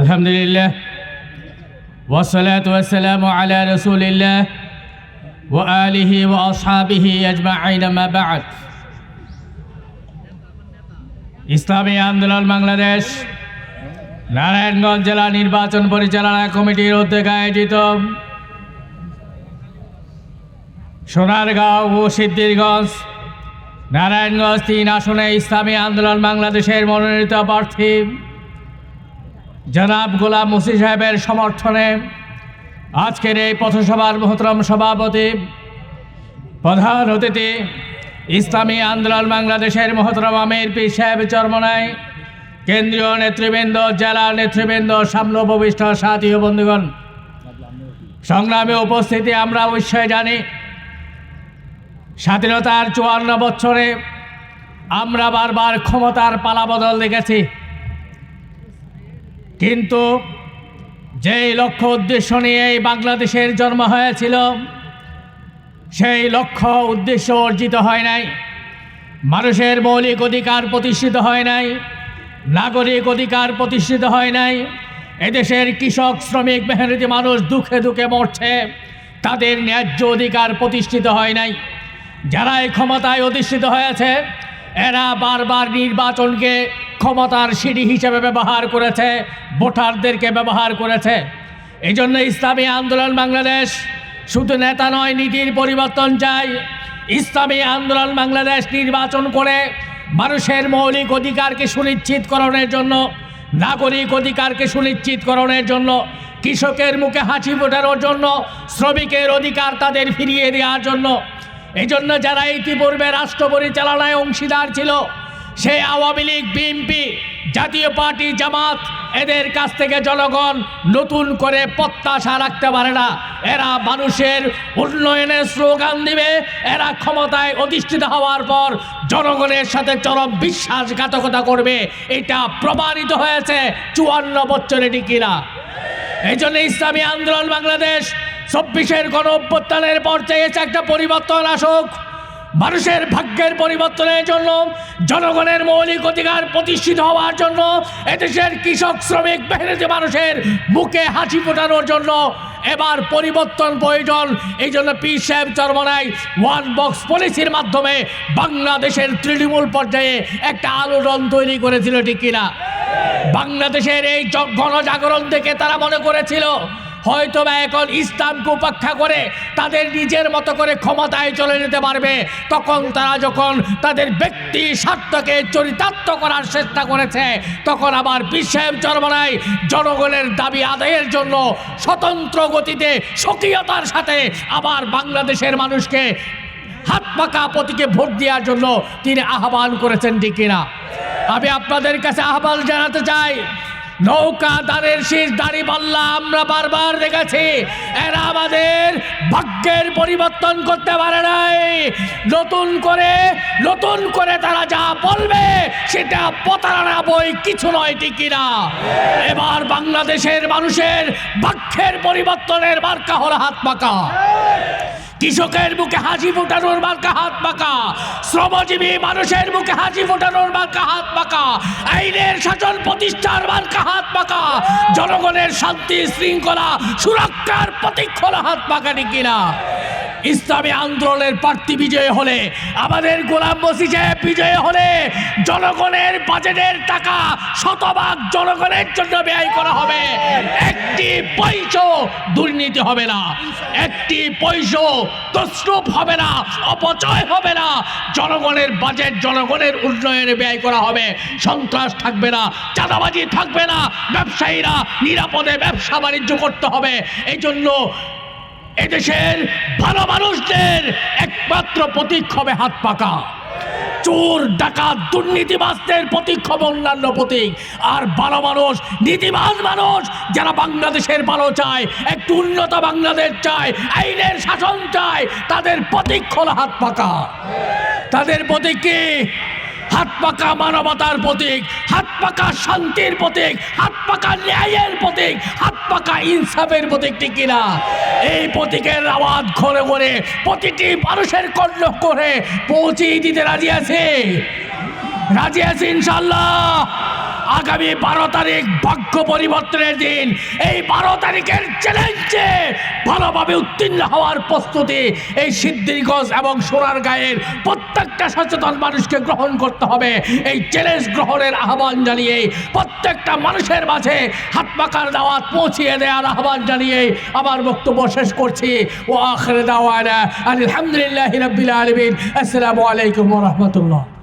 আলহামদুলিল্লাহ। ওয়াসালাত ওয়াসালামু আলা রাসূলিল্লাহ ওয়া আলিহি ওয়া আসহাবিহি আজমাইন মা বা'দ। ইসলামী আন্দোলন বাংলাদেশ, নারায়ণগঞ্জ জেলা নির্বাচন পরিচালনা কমিটির উদ্যোগে আয়োজিত সোনারগাঁও ও সিদ্ধিরগঞ্জ, নারায়ণগঞ্জ তিন আসনে ইসলামী আন্দোলন বাংলাদেশের মনোনীত প্রার্থী। জনাব গোলাম মুসি সাহেবের সমর্থনে আজকের এই পথসভার মহতরম সভাপতি, প্রধান অতিথি, ইসলামী আন্দোলন বাংলাদেশের মহতরম আমির পীর সাহেব চরমনায় কেন্দ্রীয় নেতৃবৃন্দ, জেলা নেতৃবৃন্দ সামনে উপবিষ্ট সাথী বন্ধুগণ। সংগ্রামে উপস্থিতি আমরা অবশ্যই জানি। স্বাধীনতার চুয়ান্ন বছরে আমরা বারবার ক্ষমতার পালাবদল দেখেছি। কিন্তু যেই লক্ষ্য উদ্দেশ্য নিয়ে এই বাংলাদেশের জন্ম হয়েছিল, সেই লক্ষ্য উদ্দেশ্য অর্জিত হয় নাই। মানুষের মৌলিক অধিকার প্রতিষ্ঠিত হয় নাই, নাগরিক অধিকার প্রতিষ্ঠিত হয় নাই, এদেশের কৃষক, শ্রমিক, মেহনতি মানুষ দুঃখে দুঃখে মরছে, তাদের ন্যায্য অধিকার প্রতিষ্ঠিত হয় নাই। যারা এই ক্ষমতায় অধিষ্ঠিত হয়েছে, এরা বারবার নির্বাচনকে ক্ষমতার সিঁড়ি হিসেবে ব্যবহার করেছে, ভোটারদেরকে ব্যবহার করেছে। এই জন্য ইসলামী আন্দোলন বাংলাদেশ শুধু নেতা নয়, নীতির পরিবর্তন চাই। ইসলামী আন্দোলন বাংলাদেশ নির্বাচন করে মানুষের মৌলিক অধিকারকে সুনিশ্চিতকরণের জন্য, নাগরিক অধিকারকে সুনিশ্চিতকরণের জন্য, কৃষকের মুখে হাসি ফোটানোর জন্য, শ্রমিকের অধিকার তাদের ফিরিয়ে দেওয়ার জন্য। এই জন্য যারা ইতিপূর্বে রাষ্ট্র পরিচালনায় অংশীদার ছিল সেই আওয়ামী লীগ বিএনপি জাতীয় পার্টি, জামাত, এদের কাছ থেকে জনগণ নতুন করে প্রত্যাশা রাখতে পারে না। এরা মানুষের উন্নয়নের স্লোগান দিবে। এরা ক্ষমতায় অধিষ্ঠিত হওয়ার পর জনগণের সাথে চরম বিশ্বাসঘাতকতা করবে। এটা প্রমাণিত হয়েছে চুয়ান্ন বছরে কিনা? এই জন্য ইসলামী আন্দোলন বাংলাদেশ, চব্বিশের গণ অভ্যুত্থানের পর চেয়েছে একটা পরিবর্তন আসুক। মানুষের ভাগ্যের পরিবর্তনের জন্য, জনগণের মৌলিক অধিকার প্রতিষ্ঠিত হওয়ার জন্য, এদেশের কৃষক, শ্রমিক, মেহনতি মানুষের মুখে হাসি ফোটানোর জন্য এবার পরিবর্তন প্রয়োজন। এই জন্য পি সাহেব চরমনায় ওয়ান বক্স পলিসির মাধ্যমে বাংলাদেশের তৃণমূল পর্যায়ে একটা আলোড়ন তৈরি করেছিল, ঠিক কিনা? বাংলাদেশের এই গণজাগরণ দেখে তারা মনে করেছিল হয়তো বা এখন ইসলামকে উপেক্ষা করে তাদের নিজের মতো করে ক্ষমতায় চলে যেতে পারবে। তখন তারা যখন তাদের ব্যক্তি স্বার্থকে চরিতার্থ করার চেষ্টা করেছে, তখন আবার বিশ্বের চরমনায় জনগণের দাবি আদায়ের জন্য স্বতন্ত্র গতিতে সক্রিয়তার সাথে আবার বাংলাদেশের মানুষকে হাত পাকা প্রতীকে ভোট দেওয়ার জন্য তিনি আহ্বান করেছেন, ঠিক কিনা? আমি আপনাদের কাছে আহ্বান জানাতে চাই নৌকা দাঁড়ের শীষ দাড়ি পাল্লা আমরা বারবার দেখেছি এরা আমাদের ভাগ্যের পরিবর্তন করতে পারে নাই। নতুন করে নতুন করে তারা যা বলবে, সেটা প্রতারণা বই কিছু নয় কিনা? এবার বাংলাদেশের মানুষের ভাগ্যের পরিবর্তনের মার্কা হল হাত পাকা। কৃষকের মুখে হাসি ফোটানোর মার্কা হাত পাকা। শ্রমজীবী মানুষের মুখে হাসি ফোটানোর মার্কা হাত পাকা। আইনের শাসন প্রতিষ্ঠার মার্কা হাত পাকা। জনগণের শান্তি শৃঙ্খলা সুরক্ষার প্রতীক্ষণ হাত পাকা কিনা? ইসলামী আন্দোলনের প্রার্থী বিজয় হলে, আমাদের গোলাম মসি সাহেব বিজয় হলে, জনগণের বাজেটের টাকা শতভাগ জনগণের জন্য ব্যয় করা হবে। একটি পয়সা দুর্নীতি হবে না, একটি পয়সা তসরূপ হবে না, অপচয় হবে না। জনগণের বাজেট, জনগণের উন্নয়নে ব্যয় করা হবে। সন্ত্রাস থাকবে না, চাঁদাবাজি থাকবে না, ব্যবসায়ীরা নিরাপদে ব্যবসা বাণিজ্য করতে হবে। এই জন্য এদেশের ভালো মানুষদের একমাত্র প্রতীক হবে হাত পাকা। চোর, ডাকাত দুর্নীতিবাসদের প্রতীক হবে অন্যান্য প্রতীক। আর ভালো মানুষ, নীতিবাজ মানুষ, যারা বাংলাদেশের ভালো চায়, একটু উন্নত বাংলাদেশ চায়, আইনের শাসন চায়, তাদের প্রতীক হাত পাকা। তাদের প্রতীক কি? হাত পাকা মানবতার প্রতীক, হাত পাকা শান্তির প্রতীক, হাত পাকা ন্যায়ের প্রতীক, হাত পাকা ইনসাফের প্রতীকটি কিনা? এই প্রতীকের আওয়াজ ঘরে ঘরে প্রতিটি মানুষের কর্ণ করে পৌঁছিয়ে দিতে রাজি আছে? রাজি আছে ইনশাল্লাহ আগামী বারো তারিখ ভাগ্য পরিবর্তনের দিন। এই বারো তারিখের চ্যালেঞ্জে ভালোভাবে উত্তীর্ণ হওয়ার প্রস্তুতি এই সিদ্ধিরগঞ্জ এবং সোনার গায়ের প্রত্যেকটা সচেতন মানুষকে গ্রহণ করতে হবে। এই চ্যালেঞ্জ গ্রহণের আহ্বান জানিয়ে প্রত্যেকটা মানুষের মাঝে হাত পাকার দাওয়াত পৌঁছিয়ে দেওয়ার আহ্বান জানিয়ে আমার বক্তব্য শেষ করছি। ও আখরে দাওয়ানা আলহামদুলিল্লাহ রবিল আলমিন। আসসালামু আলাইকুম রহমতুল্লাহ।